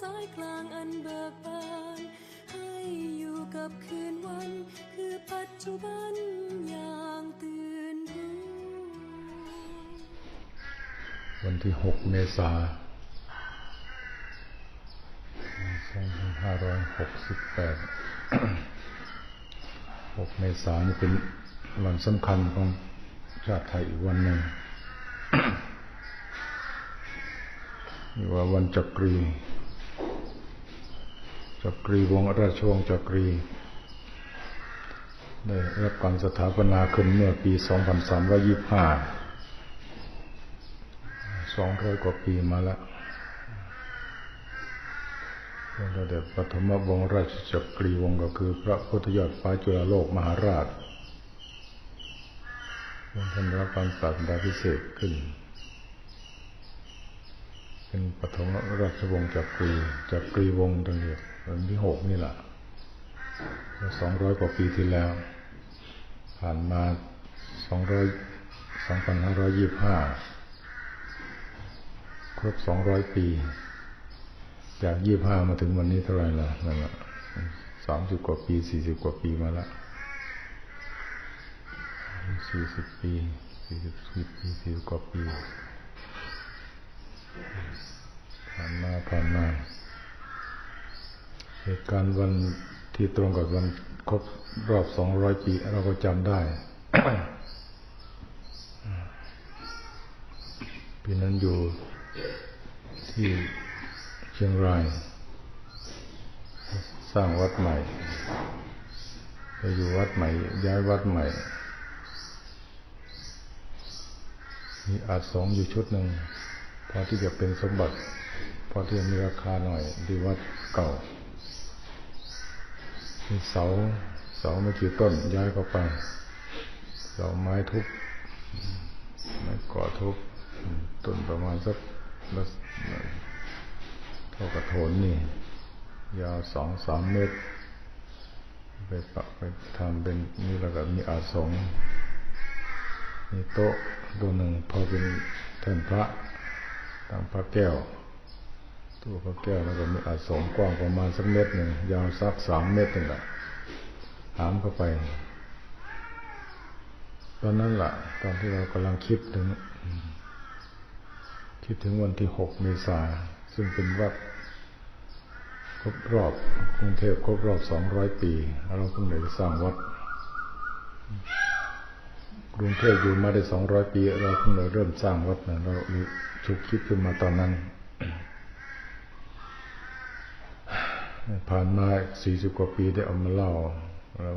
สายกลางอันเบิกบานให้อยู่กับคืนวัน คือปัจจุบันอย่างตื่นรู้วันที่หกเมษาสองพันห้าร้อยหกสิบแปดหกเมษานี่เป็นวันสำคัญของชาติไทยอีกวันหนึ่งนี่ว่าวันจักรี จักรีวงราชวงศ์จักรี ได้รับการสถาปนาขึ้นเมื่อปี 2325สองร้อยกว่าปีมาแล้วระดับปฐมวงราชจักรีวงก็คือ พระพุทธยอดฟ้าจุฬาโลกมหาราชท่านรับการสัตดาพิเศษขึ้น เป็นปฐมราชวงศ์จักรีจักรีวงตั้งแต่ วันที่หกนี่แหละสองร้อยกว่าปีที่แล้ว ผ่านมาสองร้อยสองพันห้าร้อยยี่สิบห้าครบสองร้อยปี จากยี่บห้ามาถึงวันนี้เท่าไหร่ละนั่นแหละสามสิบกว่าปีสี่สิบกว่าปีมาแล้วสี่สิบปีสี่สิบปีสี่สิบกว่าปีผ่านมาผ่านมา เหตุการณ์วันที่ตรงกับวันครบรอบสองร้อยปีเราก็จำได้ ปีนั้นอยู่ที่เชียงราย สร้างวัดใหม่ไปอยู่วัดใหม่ ย้ายวัดใหม่ มีอาสงอยู่ชุดหนึ่งพอที่จะเป็นสมบัติพอที่จะมีราคาหน่อยดีวัดเก่า เสาเสาไม่กี่ต้นย้ายเข้าไปเสาไม้ทุบไม้ก่อทุบต้นประมาณสักเท่ากับโถนนี่ ยาวสองสามเมตร ไปปะไปทำเป็นนี่แล้วก็มีอาสงมีโต๊ะตัวหนึ่งพอเป็นแท่นพระตั้งพระแก้ว ตัวพระแก้วแล้วก็มีอาสงกว้างประมาณสักเมตรหนึ่งยาวสักสามเมตรนี่แหละหามเข้าไป ตอนนั้นละ่ะ ตอนที่เรากำลังคิดถึง คิดถึงวันที่หกเมษาซึ่งเป็นวัดครบรอบกรุงเทพครบรอบสองร้อยปี เราเพิ่งได้สร้างวัดกรุงเทพอยู่มาได้สองร้อยปี เราเพิ่งได้เริ่มสร้างวัดนะเราชุกคิดขึ้นมาตอนนั้น ผ่านมาสี่สิบกว่าปีได้เอามาเล่า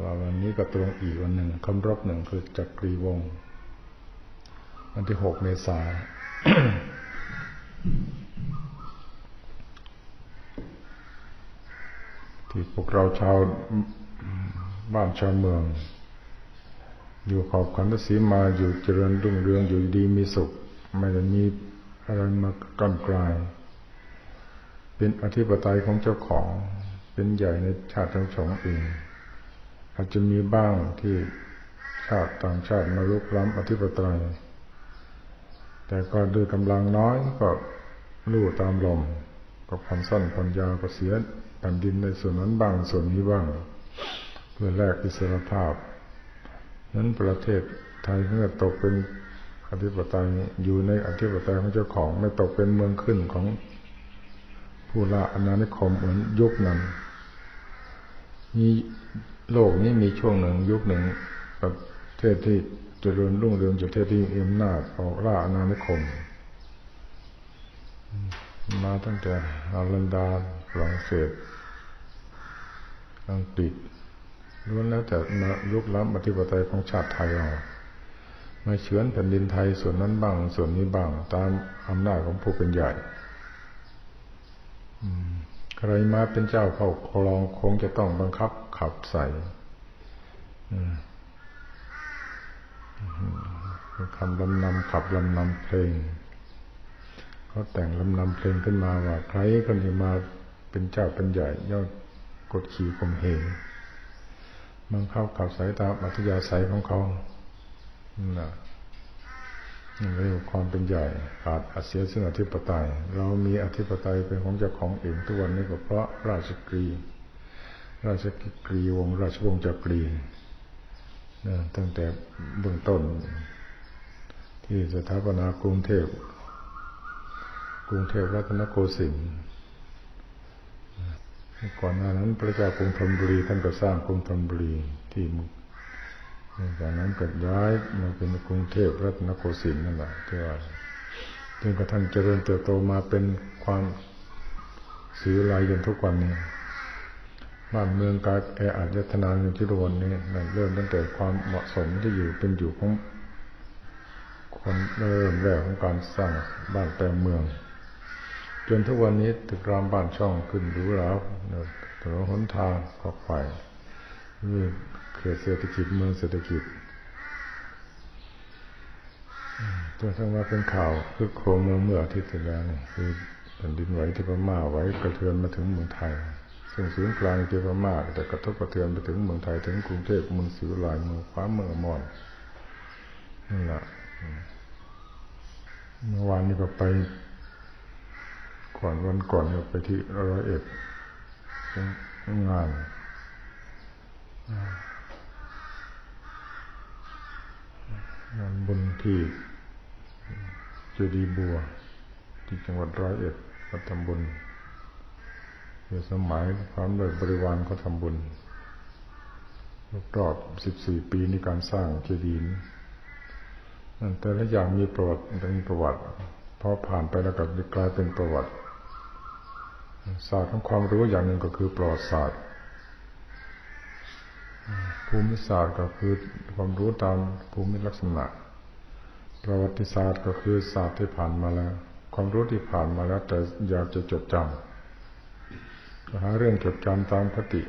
ว่าวันนี้ก็ตรงอีกวันหนึ่งคำรบหนึ่งคือจักรีวงวันที่หกเมษาที่พวกเราชาวบ้านชาวเมือง อยู่ขอบขันธสีมาอยู่เจริญรุ่งเรืองอยู่ดีมีสุข ไม่ได้มีอะไรมากั้นกลาย เป็นอธิปไตยของเจ้าของ เป็นใหญ่ในชาติทั้งสองเองอาจจะมีบ้างที่ชาติต่างชาติมาลุกล้ำอธิปไตยแต่ก็ด้วยกำลังน้อยก็ลู่ตามลมก็พันสั้นพันยาวก็เสียแผ่นดินในส่วนนั้นบ้างส่วนนี้บ้าง เพื่อแลกอิสรภาพ นั้นประเทศไทยเมื่อตกเป็นอธิปไตยอยู่ในอธิปไตยของเจ้าของไม่ตกเป็นเมืองขึ้นของผู้ละอาณานิคมเหมือนยุคนั้น มีโลกนี้มีช่วงหนึ่งยุคหนึ่งประเทศที่เจริญรุ่งเรืองจากประเทศที่มีอำนาจออกล่าอาณานิคม มาตั้งแต่อารันดาฝรั่งเศสอังกฤษล้วนแล้วแต่มาลุกล้ำอธิปไตยของชาติไทยเรามาเฉือนแผ่นดินไทยส่วนนั้นบ้าง ส่วนนี้บ้าง ตามอำนาจของผู้เป็นใหญ่ ใครมาเป็นเจ้าเข้าครองคงจะต้องบังคับขับใส่คำลำนำขับลำนำเพลงเขาแต่งลำนำเพลงขึ้นมาว่าใครคนที่มาเป็นเจ้าเป็นใหญ่ย่อกดขี่ข่มเหงมันเข้ากับสายตาอัธยาศัยของเขาน่ะ เรียกความเป็นใหญ่ขาดอาเสียซึ่งอธิปไตย เรามีอธิปไตยเป็นของเจ้าของเองทุกวันนี้ก็เพราะราชกรี ราชกรีวงราชวงศ์จักรีนะตั้งแต่เบื้องต้น ที่สถาปนากรุงเทพ กรุงเทพรัตนโกสินทร์ก่อนหน้านั้นพระเจ้ากรุงธนบุรีท่านก็สร้างกรุงธนบุรีที่ จากนั้นก็ย้ายมาเป็นกรุงเทพรัตนโกสินทร์นั่นแหละที่ว่าจนกระทั่งเจริญเติบโตมาเป็นความสีลายจนทุกวันนี้บ้านเมืองกายแออัดยัฒนาอย่างที่รวนนี้นั่นเริ่มตั้งแต่ความเหมาะสมที่อยู่เป็นอยู่ของคนเริ่มแรกของการสร้างบ้านแปลงเมือง จนทุกวันนี้ตึกรามบ้านช่องขึ้นหรูหราถนนหนทางขอบไฟมี เขตเศรษฐกิจเมืองเศรษฐกิจจนทั้งมาเป็นข่าวคือโครงเมืองเมื่ออาทิตย์ที่แล้วนี่คือแผ่นดินไหวที่พม่าไหวกระเทือนมาถึงเมืองไทย ซึ่งศูนย์กลางที่พม่าแต่กระทบกระเทือนไปถึงเมืองไทยถึงกรุงเทพเมืองศรีวิไลเมืองฟ้าเมืองมรนั่นแหละเมื่อวานนี้ก็ไป ก่อนวันก่อนก็ไปที่ร้อยเอ็ดงาน งานบุญที่เจดีบัว ที่จังหวัดร้อยเอ็ดก็ทำบุญเมื่อสมัยความเลยบริวารก็ทำบุญรอบสิบสี่ปีในการสร้างเจดีย์นั่นแต่ละอย่างมีประวัติมีประวัติพอผ่านไปแล้วก็กลายเป็นประวัติศาสตร์ของความรู้อย่างหนึ่งก็คือประวัติศาสตร์ ภูมิศาสตร์ก็คือความรู้ตามภูมิลักษณะ ประวัติศาสตร์ก็คือศาสตร์ที่ผ่านมาแล้ว ความรู้ที่ผ่านมาแล้ว แต่อยากจะจดจำหาเรื่องจดจำตามคติ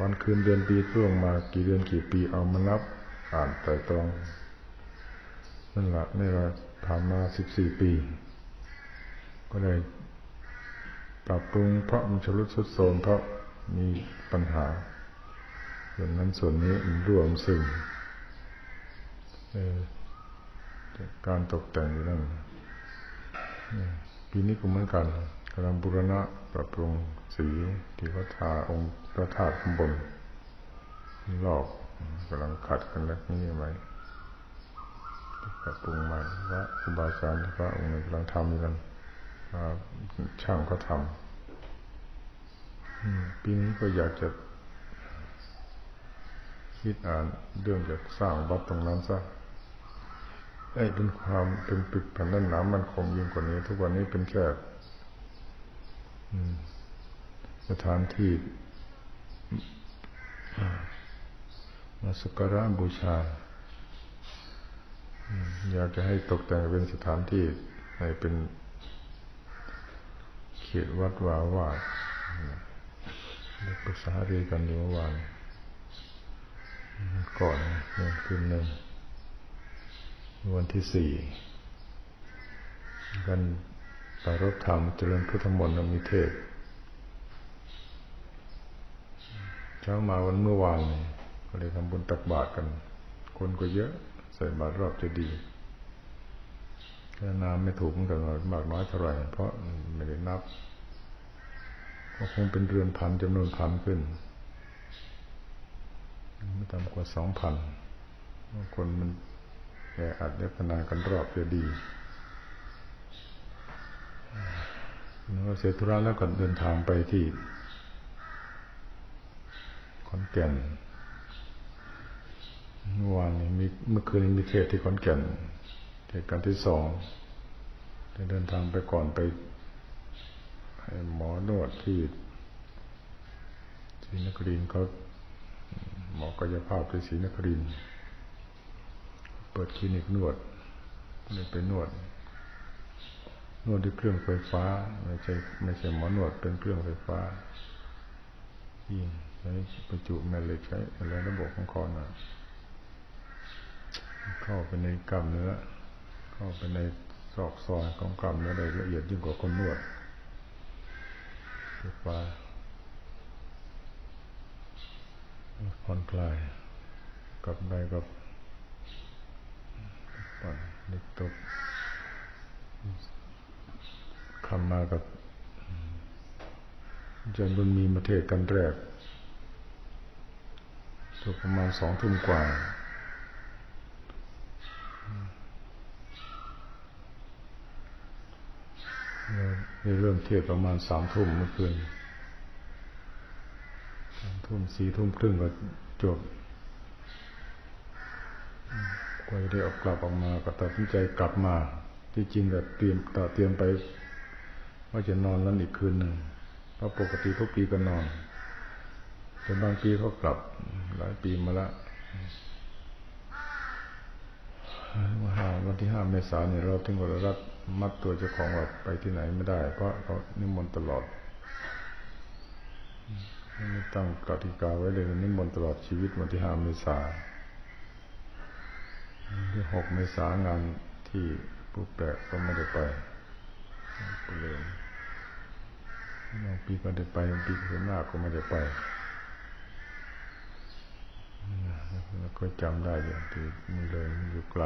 วันคืนเดือนปีล่วงมากี่เดือนกี่ปีเอามานับอ่านไต่ตรองนั่นแหละนี่เราผ่านมาสิบสี่ปี ก็เลยปรับปรุงเพราะมันชลุดสุดโทรมเพราะมีปัญหา ส่วนนั้นส่วนนี้มันรวมซึ่งการตกแต่งอยู่นั่นปีนี้ก็เหมือนกันกำลังบูรณะปรับปรุงสีที่พระธาองค์พระธาตุข้างบนรอบกำลังขัดกันแล้วนี่ไหมปรับปรุงใหม่ว่าครูบาอาจารย์พระองค์กำลังทำกันช่างก็ทำปีนี้ก็อยากจะ คิดอ่านเรื่องจะสร้างวัดตรงนั้นซะไอ้เป็นความเป็นปิดแผ่นนั้นหนามันคงยิ่งกว่านี้ ทุกวันนี้เป็นแค่สถานที่มาสักการะบูชาอยากจะให้ตกแต่งเป็นสถานที่ให้เป็นเขตวัดวาวาดปรึกษาเรียกันอยู่เมื่อวาน ก่อนเนี่ยคืนหนึ่งวันที่สี่กันปรบธรรมเจริญพุทธมนต์มีเทศ เช้ามาวันเมื่อวานก็เลยทำบุญตักบาตรกัน คนก็เยอะใส่บาตรรอบจะดีแค่นามไม่ถูกเหมันกันมากน้อยเท่าไหร่เพราะไม่ได้นับ ก็คงเป็นเรือนพันจำนวนพันขึ้น ไม่ต่ำกว่าสองพันคนมันแออัดเนพนากันรอบจะดีแล้วเสร็จธุระแล้วก็เดินทางไปที่ขอนแก่นเมื่อวานนี้มีเมื่อคืนมีเทศที่ขอนแก่นเหตุการที่สองเดินทางไปก่อนไปหมอนวดที่ศรีนครินเขา หมอกายภาพที่ศรีนครินเปิดคลินิกนวดเลยไปนวด นวดด้วยเครื่องไฟฟ้า ไม่ใช่ไม่ใช่หมอนวดเป็นเครื่องไฟฟ้ายิ่งใช้ประจุแม่เหล็กใช้อะไรระบบของคอน่ะเข้าไปในกล้ามเนื้อ เข้าไปในซอกซอยของกล้ามเนื้อได้ละเอียดยิ่งกว่าคนนวดไฟฟ้า ผ่อนคลายกับใดกับเด็กตกคำมากับจารย์บุญมีมาเทศกันแรกตกประมาณสองทุ่มกว่าเริ่มเทศประมาณสามทุ่มเมื่อคืน ทุ่มสี่ทุ่มครึ่งก็จบกว่าจะได้ออกกลับออกมาก็ตัดสินใจกลับมา ที่จริงก็เตรียมต่อเตรียมไป ว่าจะนอนนั้นอีกคืนหนึ่งเพราะปกติทุกปีก็นอนแต่บางปีเขากลับหลายปีมาละวันที่ห้าเมษายนเนี่ยเราถึงกับรัดมัดตัวเจ้าของว่าไปที่ไหนไม่ได้ เพราะเขานิมนต์ตลอด ไม่ตั้งกติกาไว้เลยนิมนต์ตลอดชีวิตวันที่ห้าเมษาที่หกเมษางานที่ผู้แปลกก็ไม่ได้ไปไปเลยบางปีก็ได้ไปบางปีก็หน้าก็ไม่ได้ไปแล้วก็จำได้อย่างที่มันเลยอยู่ไกล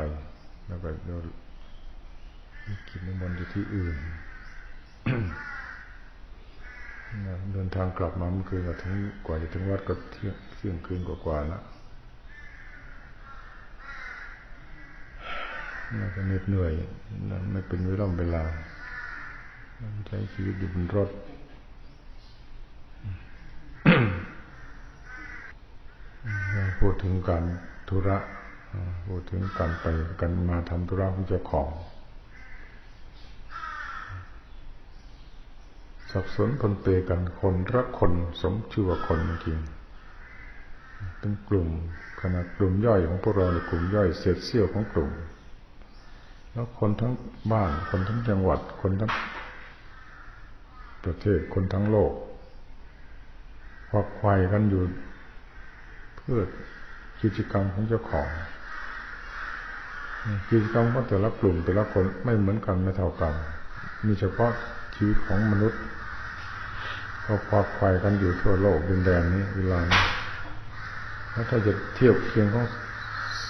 แล้วก็โดนกินนิมนต์อยู่ที่อื่น เดินทางกลับมาเมื่อคืนก็ถึงกว่าจะถึงวัดก็เที่ยงเที่ยงคืนกว่าๆแล้วน่าจะเหน็ดเหนื่อยไม่เป็นเวลาเวลาใช้ชีวิตอยู่บนรถพูดถึงการธุระพูดถึงการไปกันมาทำธุระของเจ้าของ สับสนคนเปกันคนรักคนสมชื่อว่าคนจริงเป็นกลุ่มขนาดกลุ่มย่อยของพวกเราในกลุ่มย่อยเศษเสี้ยวของกลุ่ม แล้วคนทั้งบ้านคนทั้งจังหวัดคนทั้งประเทศคนทั้งโลกควักไขว่กันอยู่เพื่อกิจกรรมของเจ้าของกิจกรรมของแต่ละกลุ่มแต่ละคนไม่เหมือนกันไม่เท่ากัน มีเฉพาะชีวิตของมนุษย์ เขาควักไขว่กันอยู่ทั่วโลกดินแดนนี้เวลานี้แล้วถ้าจะเทียบเคียงของ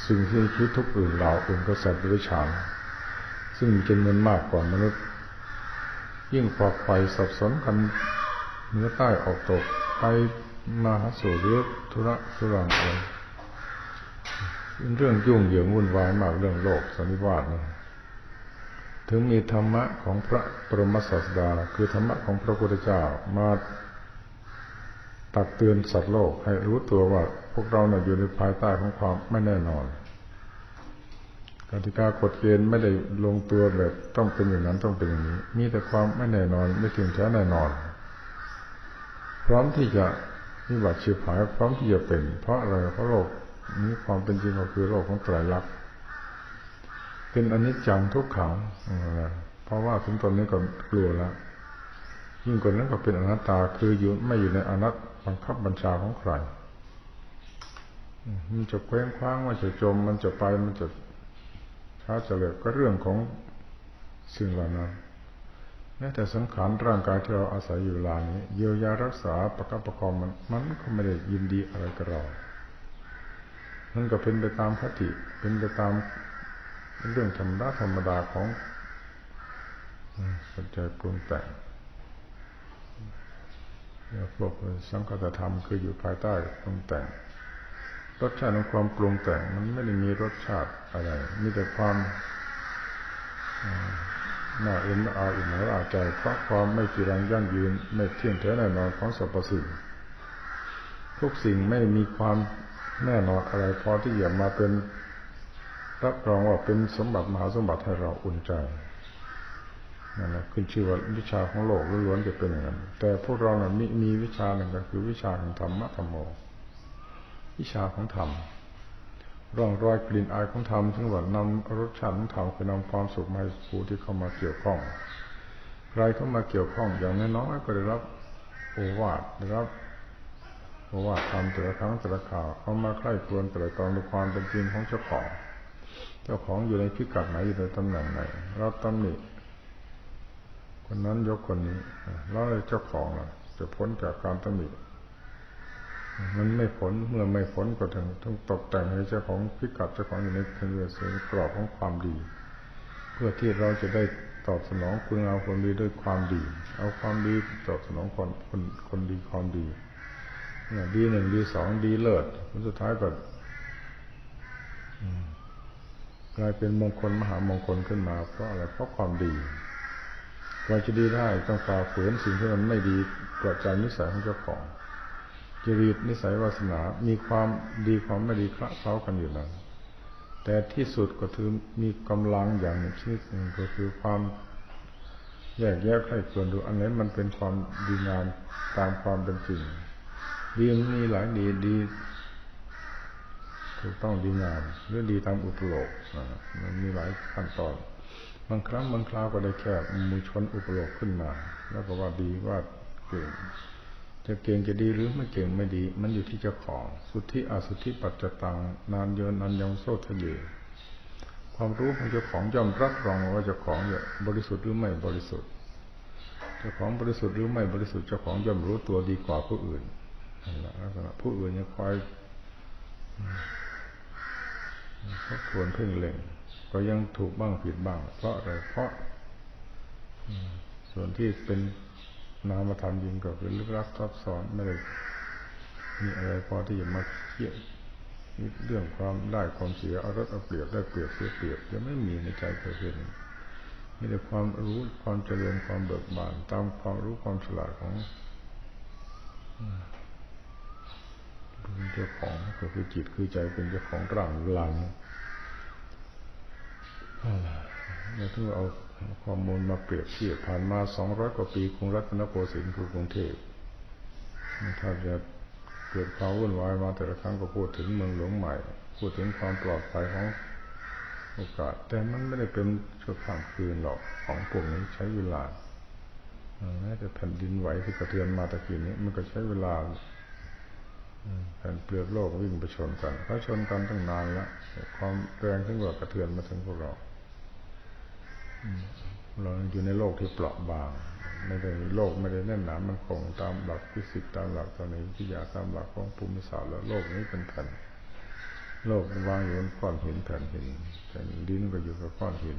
สิ่งที่คิดทุกอื่นเหล่าอื่นก็สัตว์ดิฉานซึ่งมีจำนวนมากกว่ามนุษย์ ยิ่งควักไขว่สับสนกันเนื้อใต้ออกตกไปมาหาสู่เรื่อธุระธุรังอะไรเรื่องยุ่งเหยิงวุ่นวายมากเรื่องโลกสันนิวาสนะ ถึงมีธรรมะของพระปรมศาสดา คือธรรมะของพระพุทธเจ้ามาตักเตือนสัตว์โลกให้รู้ตัวว่าพวกเราเนี่ยอยู่ในภายใต้ของความไม่แน่นอนกติกากฎเกณฑ์ไม่ได้ลงตัวแบบต้องเป็นอย่างนั้นต้องเป็นอย่างนี้ มีแต่ความไม่แน่นอนไม่ถึงแท้แน่นอน พร้อมที่จะมีบัตรชีพหายพร้อมที่จะเป็น เพราะอะไรเพราะโลกนี้ความเป็นจริงก็คือโลกของไตรลักษณ์ เป็นอนิจจังทุกขังเพราะว่าถึงตอนนี้ก็กลัวแล้วยิ่งกว่านั้นก็เป็นอนัตตาคืออยู่ไม่อยู่ในอนัตบังคับบัญชาของใครมันจะเคว้งคว้างมันจะจม มันจะไปมันจะช้าจะเร็วก็เรื่องของสิ่งเหล่านั้นแม้แต่สังขารร่างกายที่เราอาศัยอยู่ลานี้ เยียวยารักษาประคับประคองมัน มันก็ไม่ได้ยินดีอะไรกับเรามันก็เป็นไปตามคติเป็นไปตาม เรื่องธรรมดาธรรมดาของปัจจัยปรุงแต่งพวกสังคตธรรมคืออยู่ภายใต้ปรุงแต่ง รสชาติของความปรุงแต่งมันไม่ได้มีรสชาติอะไร มีแต่ความน่าเอ็นอาอินหอาใจเพราะความไม่จีรังยั่งยืนไม่เที่ยงแท้แน่นอนของสรรพสิ่งทุกสิ่งไม่มีความแน่นอนอะไรพอที่จะมาเป็น รับรองว่าเป็นสมบัติมหาสมบัติให้เราอุ่นใจนั่นแหละขึ้นชื่อว่าวิชาของโลกล้วนๆจะเป็นอย่างนั้น แต่พวกเราเนี่ยมีมีวิชาหนึ่งก็คือวิชาของธรรมะธรรมโม วิชาของธรรมร่องรอยกลิ่นอายของธรรมทั้งหมดนำรสชาติของธรรมคือนำความสุขมาให้ผู้ที่เข้ามาเกี่ยวข้อง ใครเข้ามาเกี่ยวข้องอย่างน้อยๆก็ได้รับโอวาทได้รับโอวาทธรรมแต่ละครั้งแต่ละข่าวเข้ามาใคร่ครวญแต่ละตอนในความเป็นจริงของเจ้าของ เจ้าของอยู่ในพิกัดไหนอยู่ในตำแหน่งไหนเราตำหนิคนนั้นยกคนนี้แล้วเจ้าของล่ะจะพ้นจากการตำหนิมันไม่ผลเมื่อไม่ผลก็ถึงต้องตกแต่งให้เจ้าของพิกัดเจ้าของอยู่ในทะเลเสียงกรอบของความดี เพื่อที่เราจะได้ตอบสนองคุณงาความดีด้วยความดี เอาความดีตอบสนองคนคนคนดีความดีดีหนึ่งดีสองดีเลิศผลสุดท้ายก็ กลายเป็นมงคลมหามงคลขึ้นมา เพราะอะไรเพราะความดีกาจะดีได้ต้องฝ่าฝืนสิ่งที่มันไม่ดีกิดจากนิสัยของเจ้าของจริตนิสัยวาสนา มีความดีความไม่ดีคละเคล้ากันอยู่นั้น แต่ที่สุดก็คือมีกำลังอย่างหนึ่งชนิดหนึ่งก็คือความแยกแยะใครควรดูอันไหนมันเป็นความดีงามตามความเป็นจริงดีมีหลายดีดี ถูกต้องดีงามหรือดีตามอุปโลกมันมีหลายขั้นตอน บางครั้งบางคราวก็ได้แค่มือชนอุปโลกขึ้นมา แล้วก็ว่าดีว่าเก่งจะเก่งจะดีหรือไม่เก่งไม่ดี มันอยู่ที่เจ้าของ สุทธิอสุทธิปัจจตังนานเยนนันยังโซทะเยความรู้ของเจ้าของย่อมรับรองว่าเจ้าของเนี่ยบริสุทธิ์หรือไม่บริสุทธิ์ เจ้าของบริสุทธิ์หรือไม่บริสุทธิ์เจ้าของย่อมรู้ตัวดีกว่าผู้อื่นลักษณะผู้อื่นยังคอย ทบทวนเพ่งเล็งก็ยังถูกบ้างผิดบ้าง เพราะอะไรเพราะส่วนที่เป็นนามธรรมยิงก็เป็นลึกลับซับซ้อนไม่ได้มีอะไรพอที่จะมาเกี่ยวเรื่องความได้ความเสียเอารถเอาเปรียบได้เปรียบเสียเปรียบจะไม่มีในใจเกิดขึ้นมีแต่ความรู้ความเจริญความเบิกบาน ตามความรู้ความฉลาดของ เป็นเจ้าของก็คือจิตคือใจเป็นเจ้าของร่างหลังเราต้อเอาข้อมูลมาเปรียบเทียบผ่านมาสองร้อยกว่าปีกรุงรัตนโกสินทร์คือกรุงเทพถ้าจะเกิดความวุ่นวายมาแต่ละครั้งก็พูดถึงเมืองหลวงใหม่ พูดถึงความปลอดภัยของโอกาส แต่มันไม่ได้เป็นชั่วข้ามคืนหรอกของพวกนี้ใช้เวลาแม้แต่แผ่นดินไหวที่กระเทือนมาตะกี้นี้ มันก็ใช้เวลา แผ่นเปลือกโลกวิ่งไปชนกันเขาชนกันตั้งนานแล้วความแรงถึงว่ากระเทือนมาถึงพวกเราเราอยู่ในโลกที่เปราะบางไม่ได้โลกไม่ได้แน่นหนามันคงตามหลักฟิสิกส์ตามหลักตอนนี้วิทยาตามหลักของภูมิศาสตร์แล้วโลกนี้เป็นแผ่นโลกวางอยู่บนก้อนหินแผ่นหินแผ่นดินก็อยู่กับก้อนหิน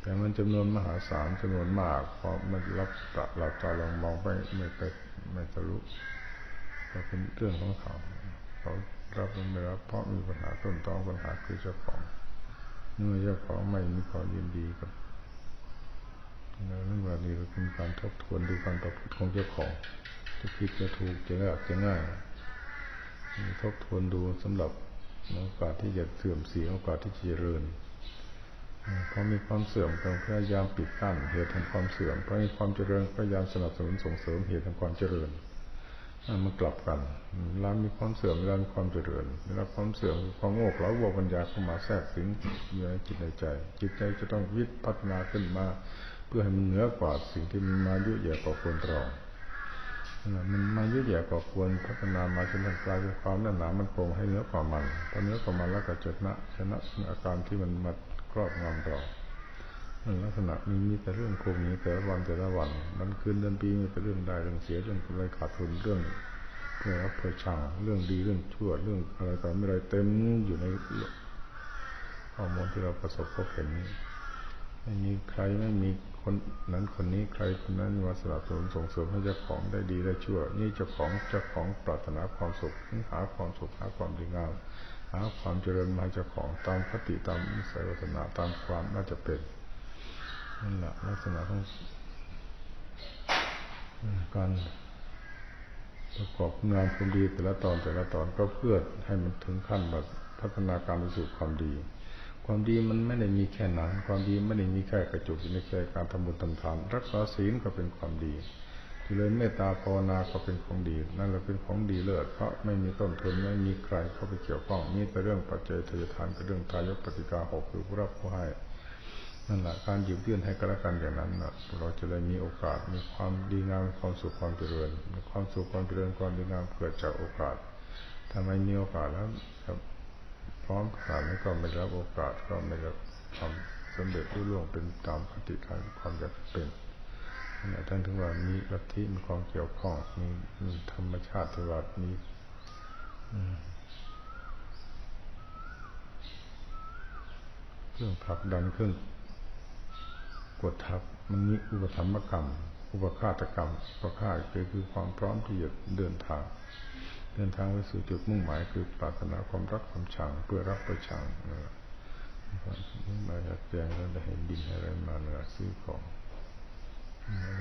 แต่มันจำนวนมหาศาลจำนวนมากเพราะมันรับตะหลับตาลองมองไปไม่ไปไม่ทะลุ ก็เป็นเรื่องของเขาเขารับไม่รับเพราะมีปัญหาต้นตอปัญหาคือเจ้าของเมื่อเจ้าของไม่มีความยินดีกับเรื่องแบบนี้ก็เป็นการทบทวนดูการประพฤติของเจ้าของจะผิดจะถูกจะยากจะง่ายทบทวนดูสำหรับโอกาสที่จะเสื่อมเสียโอกาสที่จะเจริญเพอมีความเสื่อมก็พยายามปิดกั้นเหตุแห่งความเสื่อมเพอมีความเจริญพยายามสนับสนุนส่งเสริมเหตุแห่งความเจริญ มันกลับกันเวลามีความเสื่อมเวลามีความเจริญเวลาความเสื่อมความโง่เขลาวัวปัญญาเข้ามาแทรกถึงอยู่ในจิตในใจ จิตใจจะต้องวิพัฒนาขึ้นมา เพื่อให้มันเหนือกว่าสิ่งที่มันมายุ่ยแย่ก่อควรเรามันมายุ่ยแย่ก่อควรพัฒนามาจนถึงกลายเป็นความแน่นหนามันคงให้เนื้อกว่ามันพอเนื้อกว่ามันแล้วก็ชนะชนะอาการที่มันมาครอบงำเรา ลักษณะมีมีแต่เรื่องโคงนี้แต่ละวันแต่ละวันมันคืนเดือนปีมีแต่เรื่องได้เรื่องเสียเรื่องอะไรขาดทุนเรื่องเพื่อรับเพื่อช่างเรื่องดีเรื่องชั่วเรื่องอะไรต่อไม่ไรเต็มอยู่ในข้อมูลที่เราประสบพบเห็นไม่มีใครไม่มีคนนั้นคนนี้ใครคนนั้นมาสนับสนุนส่งเสริมให้เจ้าของได้ดีได้ชั่ว นี่เจ้าของเจ้าของปรารถนาความสุขหาความสุขหาความดีงามหาความเจริญมาเจ้าของตามคติตามนิสัยวัฒนาตามความน่าจะเป็น นั่นแหละลักษณะของการประกอบงานความดีแต่ละตอนแต่ละตอนก็เพื่อให้มันถึงขั้นแบบพัฒนาการไปสู่ความดี ความดีมันไม่ได้มีแค่นั้น ความดีไม่ได้มีแค่กระจุกในแค่การทำบุญทำทานรักษาศีลก็เป็นความดีเจริญเมตตาภาวนาก็เป็นของดี นั่นแหละเป็นของดีเลิศเพราะไม่มีต้นทุนไม่มีใครเข้าไปเกี่ยวข้องมีแต่เรื่องปัจจัยทายทานเป็นเรื่องทายกปฏิกาหกคือผู้รับผู้ให้ นั่นแหละการหยิบยื่นให้กันและกันอย่างนั้นนะเราจะได้มีโอกาสมีความดีงามความสุขความเจริญมีความสุขความเจริญความดีงามเกิดจากโอกาสถ้าไม่มีโอกาสแล้วครับพร้อมขนาดนี้ก็ไม่รับโอกาสก็ไม่รับความสำเร็จรุ่ล่วงเป็นตามปฏิทานความจะเป็นนี่ท่านถึงว่ามีลัทธิมีความเกี่ยวข้องมีมีธรรมชาติที่ว่ามีเครื่องผลักดันเครื่อง กดทับมันมีอุปธรรมกรรม อุปฆาตกรรมอุปฆาตคือคือความพร้อมที่จะเดินทาง เดินทางไปสู่จุดมุ่งหมายคือปรารถนาความรักความชังเพื่อรักประชังนะมาอยากแจงแล้วได้เห็นดินอะไรมาเนื้อซื้อของ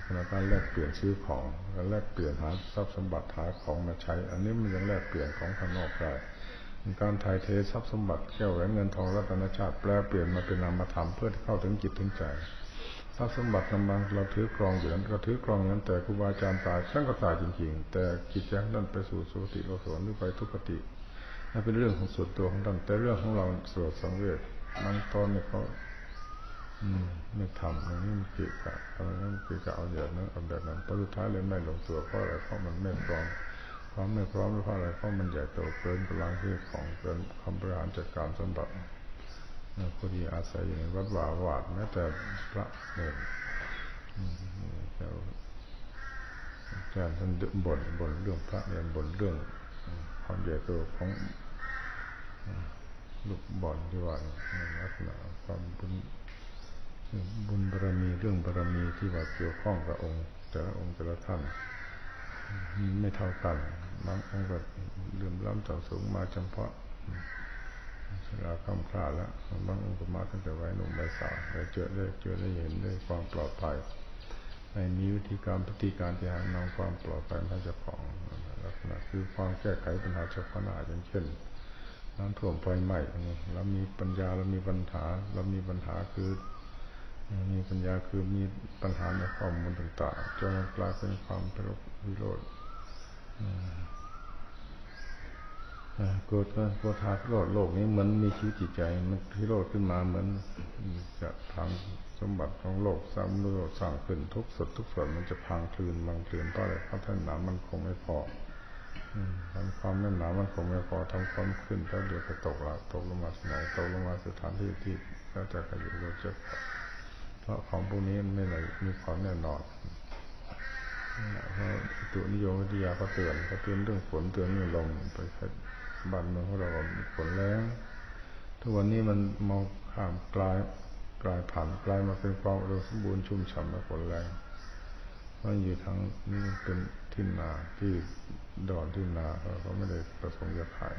ขณะการแลกเปลี่ยนซื้อของแลกเปลี่ยนหาทรัพย์สมบัติหาของมาใช้ อันนี้มันยังแลกเปลี่ยนของข้างนอกได้การถ่ายเททรัพย์สมบัติแก้วแหวนเงินทองรัตนชาติแปลเปลี่ยนมาเป็นนามธรรมเพื่อเข้าถึงจิตถึงใจ ทรัพย์สมบัติกำลังเราถือกรองอยู่นั้นก็ถือกรองนั้น แต่ครูบาอาจารย์ตายท่านก็ตายจริง ๆ แต่จิตใจนั้นไปสู่สุติโลกสวรรค์หรือไปทุกขตินั่นเป็นเรื่องของส่วนตัวของท่านแต่เรื่องของเราสวดสังเวชบางตอนเนี่ยเขาไม่ทำอย่างนี้มันเกะกะอะไรนั้นเกะกะเอาอย่างนั้นเอาแบบนั้นตอสุดท้ายเลยไม่ลงตัวเพราะอะไรเพราะมันไม่พร้อมความไม่พร้อมเพราะอะไรเพราะมันใหญ่โตเกินพลังที่ของเกินคำบริหารจัดการสมบัติ ผู้ที่อาศัยอยู่ในวัดวาวาดแม้แต่พระเนี่ยเจ้าอาจารย์ท่านบ่นบ่นเรื่องพระเนี่ยบ่นเรื่องความใหญ่โตของลูกบ่อนที่ว่าลักษณะความบุญบุญบารมีเรื่องบารมีที่ว่าเกี่ยวข้องกับองค์ แต่ละองค์แต่ละท่านไม่เท่ากันบางองค์ก็เลื่อมล้ำจากสูงมาเฉพาะ สลาคำคลาแล้วบางองค์มาตั้งแต่วัยหนุ่มวัยสาวได้เจอได้เจอได้เห็นได้ความปลอดภัยในมีวิธีการปฏิการที่หานำความปลอดภัยมาจาของลักษณะคือความแก้ไขปัญหาเฉพาะหน้าอย่างเช่นน้ำท่วมไฟไหม้เรามีปัญญาเรามีปัญหาเรามีปัญหาคือมีปัญญาคือมีปัญหาในข้อมูลต่างๆจนกลายเป็นความเป็นวิโรธ กรธก็โกรธาพิโรธโลกนี้เหมือนมีชีวิตจิตใจ มันพิโรธขึ้นมาเหมือนจะทางสมบัติของโลกสร้างโลกสร้างขึ้นทุกส่วนทุกส่วนมันจะพังคลืนบางคลืนเพราะอะไรเพราะท่านหนามันคงไม่พอทำความแน่นหนามันคงไม่พอทำความขึ้นแล้วเดี๋ยวจะตกละตกลงมาที่ไหนตกลงมาสถานที่ที่แล้วจะยุเราจะเพราะของพวกนี้ไม่ได้มีความแน่นอนเพราะตัวนิยมวิทยาก็เตือนก็เตือนเรื่องฝนเตือนเรื่องลมไป บ้านเมืองของเราฝนแรงทุกวันนี้มันมองข้ามกลายกลายผ่านกลายมาเป็นความอุดมสมบูรณ์ชุ่มฉ่ำและฝนแรงเพราะอยู่ทางนี้เป็นที่นาที่ดอนที่นาเขาไม่ได้ประสงค์จะขาย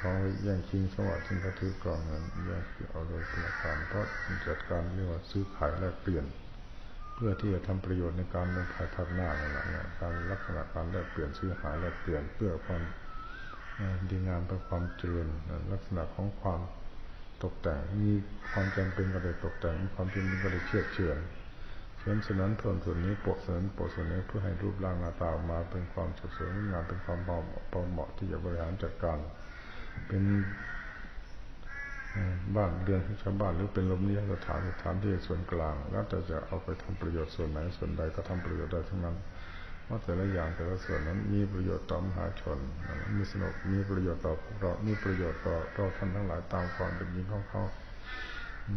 เขาแย่งชิงสวัสดิ์ซึ่งเขาถือกรองนั้นแย่งเอาโดยธนาคารเพราะจัดการเรียกว่าซื้อขายแลกเปลี่ยน เพื่อที่จะทำประโยชน์ในการเมืองภายภาคหน้านั่นแหละการลักษณะการแลกเปลี่ยนซื้อขายแลกเปลี่ยนเพื่อความ ดีงามเพื่อความเจริญลักษณะของความตกแต่งมีความจำเป็นก็เลยตกแต่งมีความจำเป็นก็เลยเชื่อเชื่อฉะนั้นฉะนั้นเพิ่มส่วนนี้โปะส่วนนั้นโปะส่วนนี้เพื่อให้รูปร่างหน้าตาออกมาเป็นความสดสวยงามเป็นความพอเหมาะที่จะบริหารจัดการ เป็นบ้านเรือนของชาวบ้านหรือเป็นลมนิยสถานสถานที่ส่วนกลาง แล้วแต่จะเอาไปทำประโยชน์ส่วนไหนส่วนใดก็ทำประโยชน์ได้ทั้งนั้น เพราแต่ละอย่างแต่ละส่วนนั้นมีประโยชน์ต่อมหาชน มีสนุกมีประโยชน์ต่อพวกเรา มีประโยชน์ต่อเราท่านทั้งหลายตามความเป็นจริงของเขา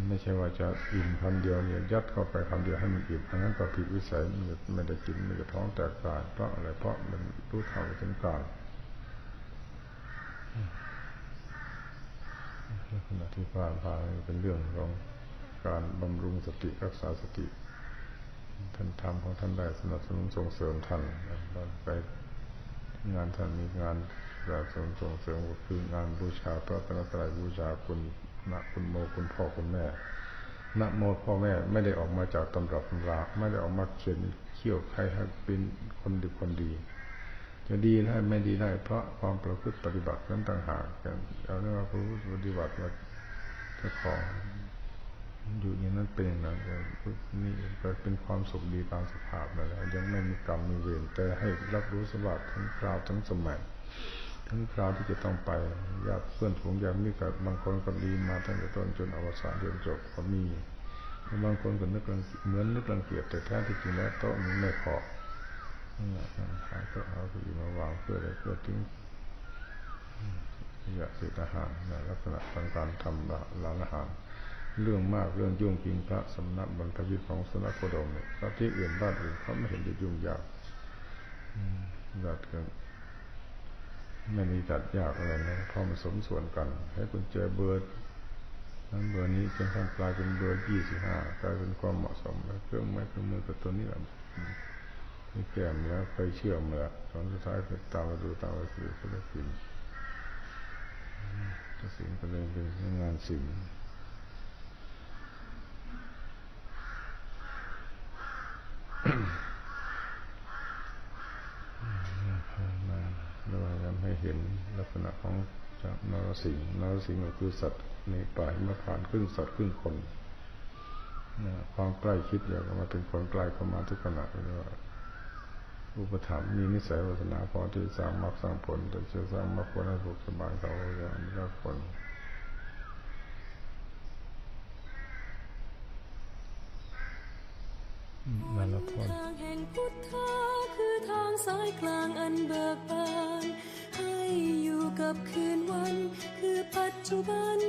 ไม่ใช่ว่าจะอิ่มคำเดียวเนี่ยยัดเข้าไปคำเดียวให้มันอิ่มอันนั้นก็ผิดวิสัยมันไม่ได้กินม่ได้ท้องแตกตายเพราะอะไรเพราะมันรู้เท่าถึงการขณะที่ผ่านผ่านเป็นเรื่องของการบำรุงสติรักษาสติ ท่านทำของท่านได้สนับสนุนส่งเสริมท่านไปงานท่านมีงานสนับสนุนส่งเสริมก็คืองานบูชาพระตนตรัยบูชาคุณนะคุณโมคุณพ่อคุณแม่นะโมพ่อแม่ไม่ได้ออกมาจากตำรับตำราไม่ได้ออกมาเขียนเขี่ยวใครให้เป็นคนดีคนดี จะดีได้ไม่ดีได้เพราะความประพฤติปฏิบัตินั้นต่างหากเอาเรื่องประพฤติปฏิบัติมาจะขอ อยู่อย่างนั้นเป็นอย่างนั้นนี่ก็เป็นความสุขดีตามสภาพนั่นแหละยังไม่มีกรรมมีเวรแต่ให้รับรู้สบัติทั้งคราวทั้งสมัยทั้งคราวที่จะต้องไปญาติเพื่อนฝูงอย่างนี้กับบางคนก็ดีมาตั้งแต่ต้นจนอวสานจนจบก็มีบางคนก็นึกเหมือนนึกรังเกียจแต่แท้ที่จริงแล้วโต๊ะมันไม่พอหาก็เอาที่มาวางเพื่ออะไรเพื่อทิ้งอยากติดอาหารลักษณะของการทำร้านอาหาร เรื่องมากเรื่องยุ่งจริงพระสำนักบรรพยิตของสนักโคดมเนี่ยที่อื่นบ้านอื่นเขาไม่เห็นจะยุ่งยากจัดกันไม่มีจัดยากอะไรนะพอมาสมส่วนกัน ให้คุณเจอเบิร์นั้นเบอร์นี้จนทำกลายเป็นเบอร์ยี่สิบห้ากลายเป็นความเหมาะสมแล้วเครื่องไม้เครื่องมือกับตัวนี้แหละอืมมีแก้มแล้วเคยเชื่อมแล้วตอนสุดท้ายไปตามมาดูตามมาสืบก็เลยพิมพ์ตัดสินก็เลยเป็นงานศิล มาเราพยายามให้เห็นลักษณะของนรสิงห์นรสิงห์ก็คือสัตว์ในป่าหิมพานครึ่งสัตว์ครึ่งคนนะความใกล้คิดอยากมาเป็นคนใกล้เข้ามาทุกขณะเรียกว่าอุปถัมภ์มีนิสัยวัฒนาพอที่สร้างมรรคสร้างผลแต่จะสร้างมรรคผลให้สุขสบายเขาอย่างนี้ก็คน นั่นละคน ทางแห่งพุทธาคือทางสายกลางอันเบิกบาน ให้อยู่กับคืนวัน คือปัจจุบัน